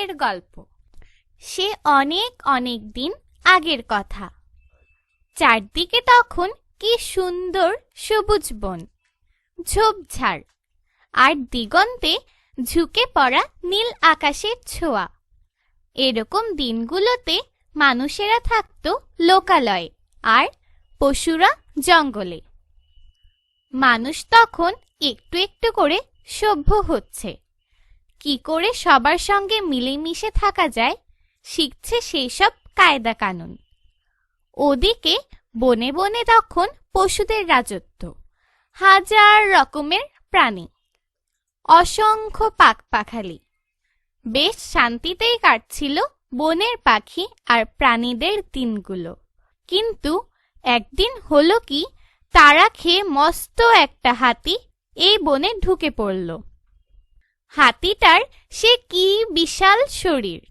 আজকের গল্প। সে অনেক অনেক দিন আগের কথা। চারদিকে তখন কি সুন্দর সবুজ বন, ঝোপঝাড়, আর দিগন্তে ঝুঁকে পড়া নীল আকাশের ছোঁয়া। এরকম দিনগুলোতে মানুষেরা থাকতো লোকালয়ে আর পশুরা জঙ্গলে। মানুষ তখন একটু একটু করে সভ্য হচ্ছে। কি করে সবার সঙ্গে মিলেমিশে থাকা যায়, শিখছে সেই সব কায়দা কানুন। ওদিকে বনে বনে তখন পশুদের রাজত্ব, হাজার রকমের প্রাণী, অসংখ্য পাখপাখালি বেশ শান্তিতেই কাটছিল বনের পাখি আর প্রাণীদের দিনগুলো। কিন্তু একদিন হলো কি, তারা খেয়ে মস্ত একটা হাতি এই বনে ঢুকে পড়ল। হাতিটার সে কি বিশাল শরীর?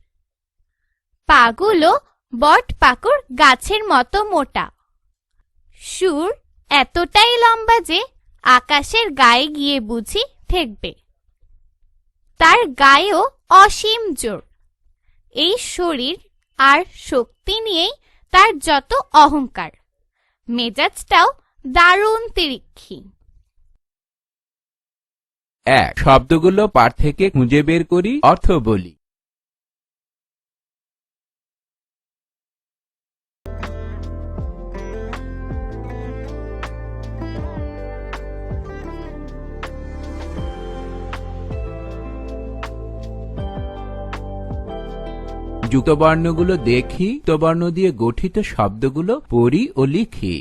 পাগুলো বট পাকুর গাছের মতো মোটা। সুর এতটাই লম্বা যে আকাশের গায়ে গিয়ে বুঝি ঠেকবে। তার গায়েও অসীম জোর। এই শরীর আর শক্তি নিয়েই তার যত অহংকার। মেজাজটাও দারুণ তিরিক্ষি। এক। শব্দগুলো পাঠ থেকে খুঁজে বের করি, অর্থ বলি। যুক্তবর্ণগুলো দেখি, যুক্তবর্ণ দিয়ে গঠিত শব্দগুলো পড়ি ও লিখি।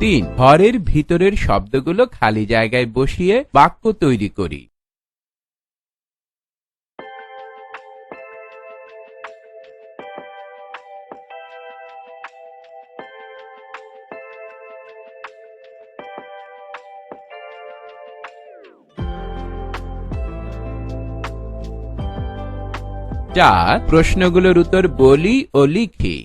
তিন ঘরের ভিতরের শব্দগুলো খালি জায়গায় বসিয়ে বাক্য তৈরি করি। চার প্রশ্নগুলোর উত্তর বলি ও লিখি।